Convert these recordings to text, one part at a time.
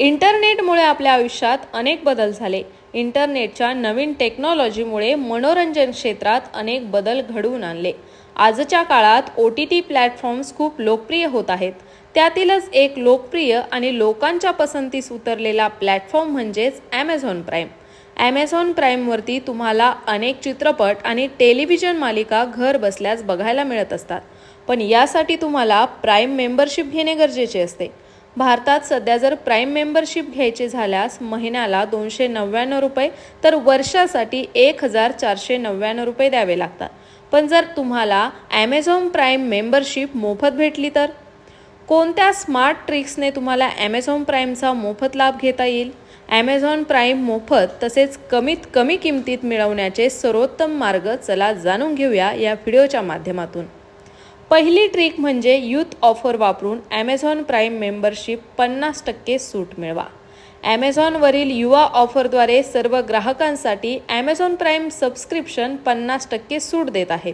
इंटरनेटमुळे आपल्या आयुष्यात अनेक बदल झाले. इंटरनेटच्या नवीन टेक्नॉलॉजीमुळे मनोरंजन क्षेत्रात अनेक बदल घडवून आणले. आजच्या काळात ओ टी टी प्लॅटफॉर्म्स खूप लोकप्रिय होत आहेत. त्यातीलच एक लोकप्रिय आणि लोकांच्या पसंतीस उतरलेला प्लॅटफॉर्म म्हणजेच ॲमेझॉन प्राईम ॲमेझॉन प्राईमवरती तुम्हाला अनेक चित्रपट आणि टेलिव्हिजन मालिका घर बसल्याच बघायला मिळत असतात. पण यासाठी तुम्हाला प्राईम मेंबरशिप घेणे गरजेचे असते. भारतात सध्या जर प्राईम मेंबरशिप घ्यायचे झाल्यास महिन्याला दोनशे नव्याण्णव रुपये तर वर्षासाठी एक हजार चारशे नव्याण्णव रुपये द्यावे लागतात. पण जर तुम्हाला ॲमेझॉन प्राईम मेंबरशिप मोफत भेटली तर? कोणत्या स्मार्ट ट्रिक्सने तुम्हाला ॲमेझॉन प्राईमचा मोफत लाभ घेता येईल? ॲमेझॉन प्राईम मोफत तसेच कमीत कमी किमतीत मिळवण्याचे सर्वोत्तम मार्ग चला जाणून घेऊया या व्हिडिओच्या माध्यमातून. पहिली ट्रिक म्हणजे यूथ ऑफर वापरून ॲमेझॉन प्राईम मेंबरशिप पन्नास टक्के सूट मिळवा. ॲमेझॉनवरील युवा ऑफरद्वारे सर्व ग्राहकांसाठी ॲमेझॉन प्राईम सबस्क्रिप्शन पन्नास टक्के सूट देत आहे.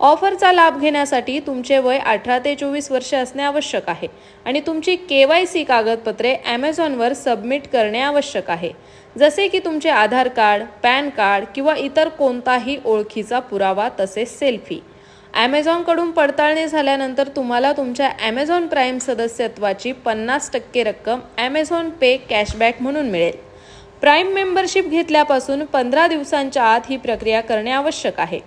ऑफरचा लाभ घेण्यासाठी तुमचे वय अठरा ते चोवीस वर्षे असणे आवश्यक आहे आणि तुमची के वाय सी कागदपत्रे ॲमेझॉनवर सबमिट करणे आवश्यक आहे. जसे की तुमचे आधार कार्ड पॅन कार्ड किंवा इतर कोणताही ओळखीचा पुरावा तसेच सेल्फी ॲमेझॉनकडून पडताळणी झाल्यानंतर तुम्हाला तुमच्या ॲमेझॉन प्राईम सदस्यत्वाची पन्नास टक्के रक्कम ॲमेझॉन पे कॅशबॅक म्हणून मिळेल. प्राईम मेंबरशिप घेतल्यापासून पंधरा दिवसांच्या आत ही प्रक्रिया करणे आवश्यक आहे.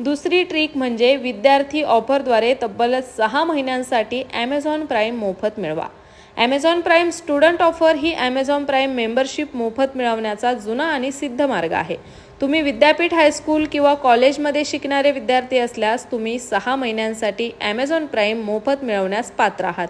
दुसरी ट्रिक म्हणजे विद्यार्थी ऑफरद्वारे तब्बल सहा महिन्यांसाठी ॲमेझॉन प्राईम मोफत मिळवा. ॲमेझॉन प्राईम स्टुडंट ऑफर ही ॲमेझॉन प्राईम मेंबरशिप मोफत मिळवण्याचा जुना आणि सिद्ध मार्ग आहे. तुम्ही विद्यापीठ हायस्कूल किंवा कॉलेजमध्ये शिकणारे विद्यार्थी असल्यास तुम्ही सहा महिन्यांसाठी ॲमेझॉन प्राईम मोफत मिळवण्यास पात्र आहात.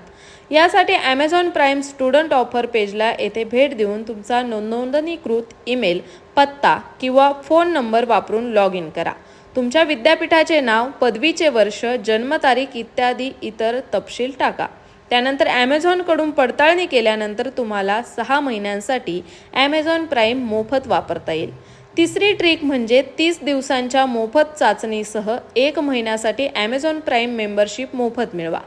यासाठी ॲमेझॉन प्राईम स्टुडंट ऑफर पेजला येथे भेट देऊन तुमचा नोंदणीकृत ईमेल पत्ता किंवा फोन नंबर वापरून लॉग इन करा. तुमच्या विद्यापीठाचे नाव पदवीचे वर्ष जन्मतारीख इत्यादी इतर तपशील टाका. त्यानंतर ॲमेझॉनकडून पडताळणी केल्यानंतर तुम्हाला सहा महिन्यांसाठी ॲमेझॉन प्राईम मोफत वापरता येईल. तिसरी ट्रिक म्हणजे तीस दिवसांच्या मोफत चाचणीसह एक महिन्यासाठी ॲमेझॉन प्राईम मेंबरशिप मोफत मिळवा.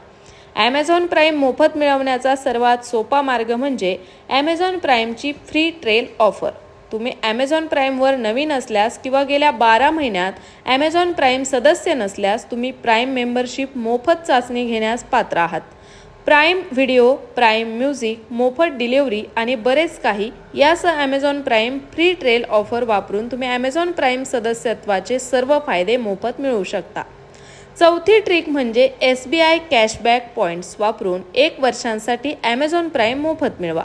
ॲमेझॉन प्राईम मोफत मिळवण्याचा सर्वात सोपा मार्ग म्हणजे ॲमेझॉन प्राईमची फ्री ट्रेल ऑफर. तुम्ही ॲमेझॉन प्राईमवर नवीन असल्यास किंवा गेल्या बारा महिन्यात ॲमेझॉन प्राईम सदस्य नसल्यास तुम्ही प्राईम मेंबरशिप मोफत चाचणी घेण्यास पात्र आहात. प्राईम व्हिडिओ प्राईम म्युझिक मोफत डिलिव्हरी आणि बरेच काही यासह Amazon prime free trial offer वापरून तुम्ही ॲमेझॉन प्राईम सदस्यत्वाचे सर्व फायदे मोफत मिळवू शकता. चौथी ट्रिक म्हणजे S B I cashback points वापरून एक वर्षांसाठी ॲमेझॉन प्राईम मोफत मिळवा.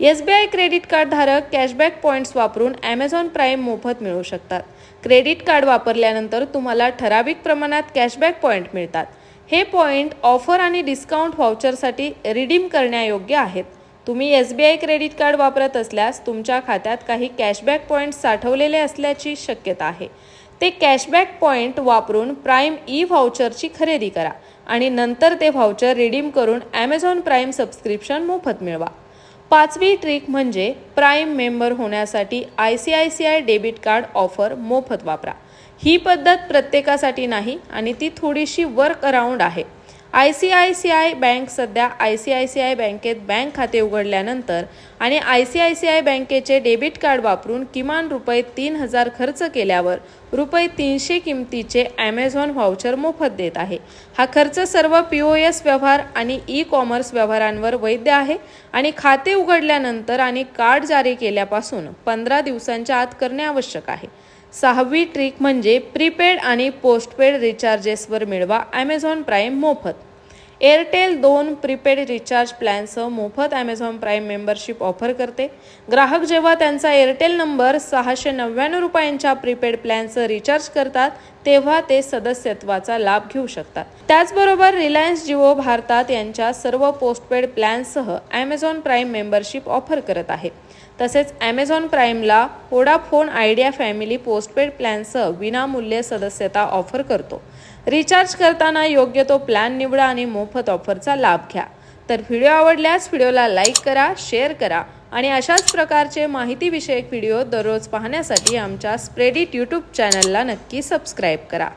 एस बी आय क्रेडिट कार्डधारक कॅशबॅक पॉईंट्स वापरून ॲमेझॉन प्राईम मोफत मिळवू शकतात. क्रेडिट कार्ड वापरल्यानंतर तुम्हाला ठराविक प्रमाणात कॅशबॅक पॉईंट मिळतात. हे पॉईंट ऑफर आणि डिस्काउंट व्हाउचरसाठी रिडीम करण्यायोग्य आहेत. तुम्ही S B I credit card वापरत असल्यास तुमच्या खात्यात काही कॅशबॅक पॉईंट साठवलेले असल्याची शक्यता आहे. ते कॅशबॅक पॉईंट वापरून प्राईम ई व्हाउचरची खरेदी करा आणि नंतर ते व्हाउचर रिडीम करून ॲमेझॉन प्राईम सबस्क्रिप्शन मोफत मिळवा. पाचवी ट्रिक म्हणजे प्राईम मेंबर होण्यासाठी I C I C I debit card offer मोफत वापरा. ही पद्धत प्रत्येकासाठी नाही आणि ती थोडीशी वर्क अराऊंड आहे. I C I C I bank सध्या I C I C I बँकेत बँक खाते उघडल्यानंतर आणि I C I C I बँकेचे डेबिट कार्ड वापरून किमान रुपये तीन हजार खर्च केल्यावर रुपये तीनशे किमतीचे ॲमेझॉन व्हाउचर मोफत देत आहे. हा खर्च सर्व पी ओ एस व्यवहार आणि ई कॉमर्स व्यवहारांवर वैध आहे आणि खाते उघडल्यानंतर आणि कार्ड जारी केल्यापासून पंधरा दिवसांच्या आत करणे आवश्यक आहे. सहावी ट्रिक म्हणजे प्रीपेड आणि पोस्टपेड रिचार्जेसवर मिळवा ॲमेझॉन प्राईम मोफत. एअरटेल दोन प्रीपेड रिचार्ज प्लॅनसह मोफत ॲमेझॉन प्राईम मेंबरशिप ऑफर करते. ग्राहक जेव्हा त्यांचा एअरटेल नंबर सहाशे नव्याण्णव रुपयांच्या प्रीपेड प्लॅनसह रिचार्ज करतात तेव्हा ते सदस्यत्वाचा लाभ घेऊ शकतात. त्याचबरोबर रिलायन्स जिओ भारतात यांच्या सर्व पोस्टपेड प्लॅनसह ॲमेझॉन प्राईम मेंबरशिप ऑफर करत आहे. तसेच ॲमेझॉन प्राईमला वोडाफोन आयडिया फॅमिली पोस्टपेड प्लॅनसह विनामूल्य सदस्यता ऑफर करतो. रिचार्ज करताना योग्य तो प्लॅन निवडा आणि मोफत ऑफरचा लाभ घ्या. तर व्हिडिओ आवडल्यास व्हिडिओला लाईक करा शेअर करा आणि अशाच प्रकारचे माहितीविषयक व्हिडिओ दररोज पाहण्यासाठी आमच्या स्प्रेडिट यूट्यूब चॅनलला नक्की सबस्क्राईब करा.